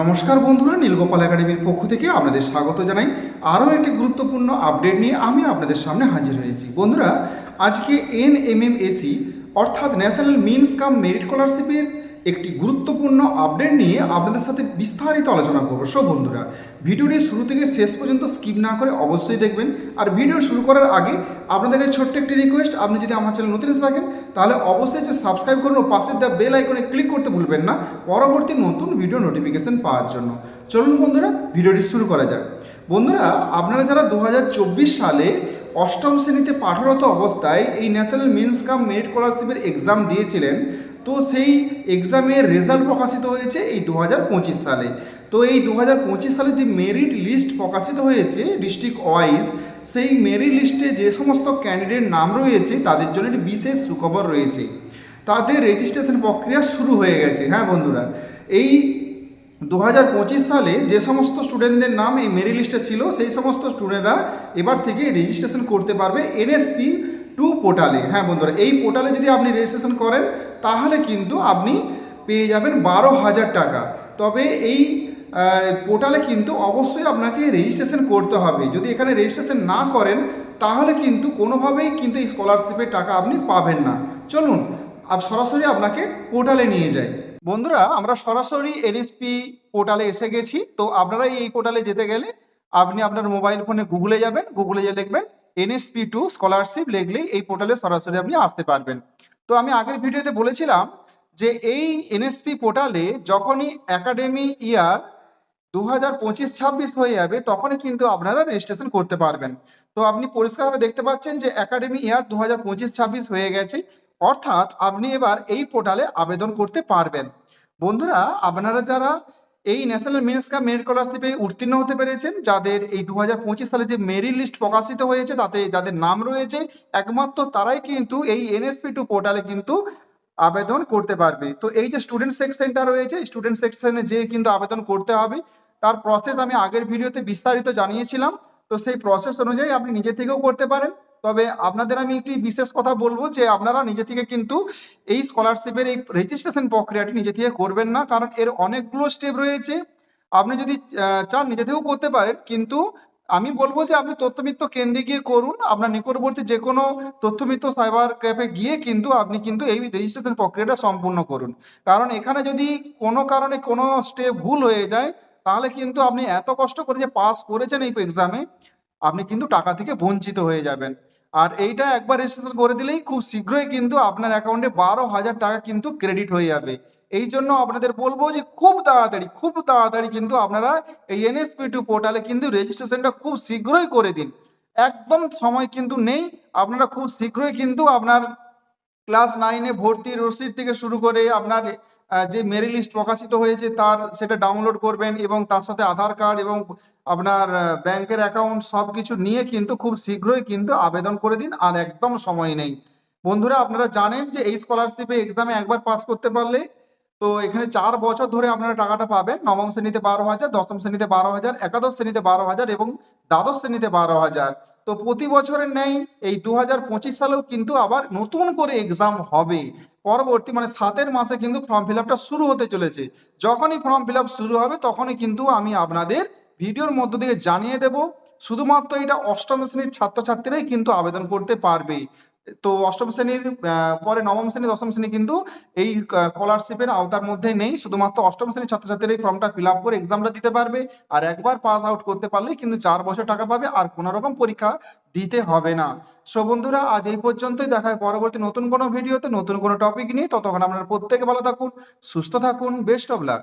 নমস্কার বন্ধুরা, নীলগোপাল একাডেমির পক্ষ থেকে আপনাদের স্বাগত জানাই। আরও একটি গুরুত্বপূর্ণ আপডেট নিয়ে আমি আপনাদের সামনে হাজির হয়েছি। বন্ধুরা, আজকে এন এম এম এসি অর্থাৎ ন্যাশনাল মিনস কাম মেরিট স্কলারশিপের একটি গুরুত্বপূর্ণ আপডেট নিয়ে আপনাদের সাথে বিস্তারিত আলোচনা করব। সব বন্ধুরা, ভিডিওটি শুরু থেকে শেষ পর্যন্ত স্কিপ না করে অবশ্যই দেখবেন। আর ভিডিও শুরু করার আগে আপনাদের কাছে ছোট্ট একটি রিকোয়েস্ট আপনি যদি আমার চ্যানেল নতুন এসে থাকেন, তাহলে অবশ্যই যে সাবস্ক্রাইব করুন ও পাশের দেওয়া বেল আইকনে ক্লিক করতে ভুলবেন না পরবর্তী নতুন ভিডিও নোটিফিকেশন পাওয়ার জন্য। চলুন বন্ধুরা ভিডিওটি শুরু করা যাক। বন্ধুরা, আপনারা যারা দু হাজার চব্বিশ সালে অষ্টম শ্রেণীতে পাঠরত অবস্থায় এই ন্যাশনাল মিনস কাম মেরিট স্কলারশিপের এক্সাম দিয়েছিলেন। তো সেই এক্সামের রেজাল্ট প্রকাশিত হয়েছে এই দু হাজার পঁচিশ সালে। তো এই দু হাজার পঁচিশ সালে যে মেরিট লিস্ট প্রকাশিত হয়েছে ডিস্ট্রিক্ট ওয়াইজ সেই মেরিট লিস্টে যে সমস্ত ক্যান্ডিডেট নাম রয়েছে, তাদের জন্য একটি বিশেষ সুখবর রয়েছে। তাদের রেজিস্ট্রেশন প্রক্রিয়া শুরু হয়ে গেছে। হ্যাঁ বন্ধুরা, এই দু হাজার পঁচিশ সালে যে সমস্ত স্টুডেন্টদের নাম এই মেরিট লিস্টে ছিল, সেই সমস্ত স্টুডেন্টরা এবার থেকে রেজিস্ট্রেশন করতে পারবে এনএসপি টু পোর্টালে হ্যাঁ বন্ধুরা, এই পোর্টালে যদি আপনি রেজিস্ট্রেশন করেন, তাহলে কিন্তু আপনি পেয়ে যাবেন বারো হাজার টাকা। তবে এই পোর্টালে কিন্তু অবশ্যই আপনাকে রেজিস্ট্রেশন করতে হবে। যদি এখানে রেজিস্ট্রেশন না করেন, তাহলে কিন্তু কোনোভাবেই কিন্তু এই স্কলারশিপের টাকা আপনি পাবেন না। চলুন সরাসরি আপনাকে পোর্টালে নিয়ে যাই। বন্ধুরা, আমরা সরাসরি এনএসপি পোর্টালে এসে গেছি। তো আপনারা এই পোর্টালে যেতে গেলে আপনি আপনার মোবাইল ফোনে গুগলে যাবেন। গুগলে যে লিখবেন এনএসপি টু স্কলারশিপ লিখলেই এই পোর্টালে সরাসরি আপনি আসতে পারবেন। তো আমি আগের ভিডিওতে বলেছিলাম যে এই এনএসপি পোর্টালে যখনই একাডেমি ইয়ার দু হাজার পঁচিশ ছাব্বিশ হয়ে যাবে, তখনই কিন্তু আপনারা রেজিস্ট্রেশন করতে পারবেন। তো আপনি পরিষ্কারভাবে দেখতে পাচ্ছেন যে একাডেমি ইয়ার দু হাজার পঁচিশ ছাব্বিশ হয়ে গেছে। অর্থাৎ আপনি এবার এই পোর্টালে আবেদন করতে পারবেন। বন্ধুরা, আপনারা যারা এই ন্যাশনাল মিনস কাপ মেরিট স্কলারশিপে উত্তীর্ণ হতে পেরেছেন, যাদের এই দুহাজার পঁচিশ সালে যে মেরিট লিস্ট প্রকাশিত হয়েছে, তাতে যাদের নাম রয়েছে, একমাত্র তারাই কিন্তু এই এনএসপি টু পোর্টালে কিন্তু আবেদন করতে পারবে। তো এই যে স্টুডেন্ট সেকশনটা রয়েছে স্টুডেন্ট সেকশনে যে কিন্তু আবেদন করতে হবে। তার প্রসেস আমি আগের ভিডিওতে বিস্তারিত জানিয়েছিলাম। তো সেই প্রসেস অনুযায়ী আপনি নিজে থেকেও করতে পারেন। তবে আপনাদের আমি একটি বিশেষ কথা বলব যে আপনারা নিজে থেকে কিন্তু এই স্কলারশিপের এই রেজিস্ট্রেশন প্রক্রিয়াটি নিজে থেকে করবেন না, কারণ এর অনেকগুলো স্টেপ রয়েছে। আপনি যদি চান নিজে থেকেও করতে পারেন, কিন্তু আমি বলব যে আপনি তথ্যমিত্র কেন্দ্রে গিয়ে করুন। আপনার নিকটবর্তী যে কোনো তথ্যমিত্র সাইবার ক্যাফে গিয়ে কিন্তু আপনি কিন্তু এই রেজিস্ট্রেশন প্রক্রিয়াটা সম্পূর্ণ করুন। কারণ এখানে যদি কোনো কারণে কোনো স্টেপ ভুল হয়ে যায়, তাহলে কিন্তু আপনি এত কষ্ট করে যে পাস করেছেন এই এক্সামে আপনি কিন্তু টাকা থেকে বঞ্চিত হয়ে যাবেন। আর এইটা একবার রেজিস্ট্রেশন করে দিলেই খুব শীঘ্রই কিন্তু আপনার অ্যাকাউন্টে বারো হাজার টাকা কিন্তু ক্রেডিট হয়ে যাবে। এই জন্য আপনাদের বলব যে খুব তাড়াতাড়ি খুব তাড়াতাড়ি কিন্তু আপনারা এই এনএসপি টু পোর্টালে কিন্তু রেজিস্ট্রেশনটা খুব শীঘ্রই করে দিন। একদম সময় কিন্তু নেই, আপনারা খুব শীঘ্রই কিন্তু আপনার ক্লাস নাইনে ভর্তির রসিদ থেকে শুরু করে আপনার যে মেরি লিস্ট প্রকাশিত হয়েছে তার সেটা ডাউনলোড করবেন এবং তার সাথে আধার কার্ড এবং আপনার ব্যাংকের অ্যাকাউন্ট সবকিছু নিয়ে কিন্তু খুব শীঘ্রই কিন্তু আবেদন করে দিন আর একদম সময় নেই। বন্ধুরা, আপনারা জানেন যে এই স্কলারশিপে এক্সামে একবার পাস করতে পারলে তো এখানে চার বছর ধরে আপনারা টাকাটা পাবেন। নবম শ্রেণীতে বারো হাজার, দশম শ্রেণীতে বারো হাজার, একাদশ শ্রেণীতে বারো হাজার এবং দ্বাদশ শ্রেণীতে বারো হাজার। তো প্রতি বছরের নেই এই দু হাজার পঁচিশ সালেও কিন্তু আবার নতুন করে এক্সাম হবে। পরবর্তী মানে সাতের মাসে কিন্তু ফর্ম ফিল শুরু হতে চলেছে। যখনই ফর্ম ফিল শুরু হবে তখনই কিন্তু আমি আপনাদের ভিডিওর মধ্য দিয়ে জানিয়ে দেব। শুধুমাত্র এটা অষ্টম শ্রেণির ছাত্রছাত্রীরাই কিন্তু আবেদন করতে পারবে। তো অষ্টম শ্রেণির পরে নবম শ্রেণি, দশম শ্রেণি কিন্তু এই স্কলারশিপের আওতার মধ্যে নেই। শুধুমাত্র অষ্টম শ্রেণির ছাত্রছাত্রীরা এই ফর্মটা ফিল আপ করে এক্সামটা দিতে পারবে আর একবার পাস আউট করতে পারলেই কিন্তু চার বছর টাকা পাবে আর কোনো রকম পরীক্ষা দিতে হবে না। সো বন্ধুরা, আজ এই পর্যন্তই। দেখা পরবর্তী নতুন কোনো ভিডিওতে, নতুন কোনো টপিক নিয়ে। ততক্ষণ আপনারা প্রত্যেকে ভালো থাকুন, সুস্থ থাকুন বেস্ট অফ লাক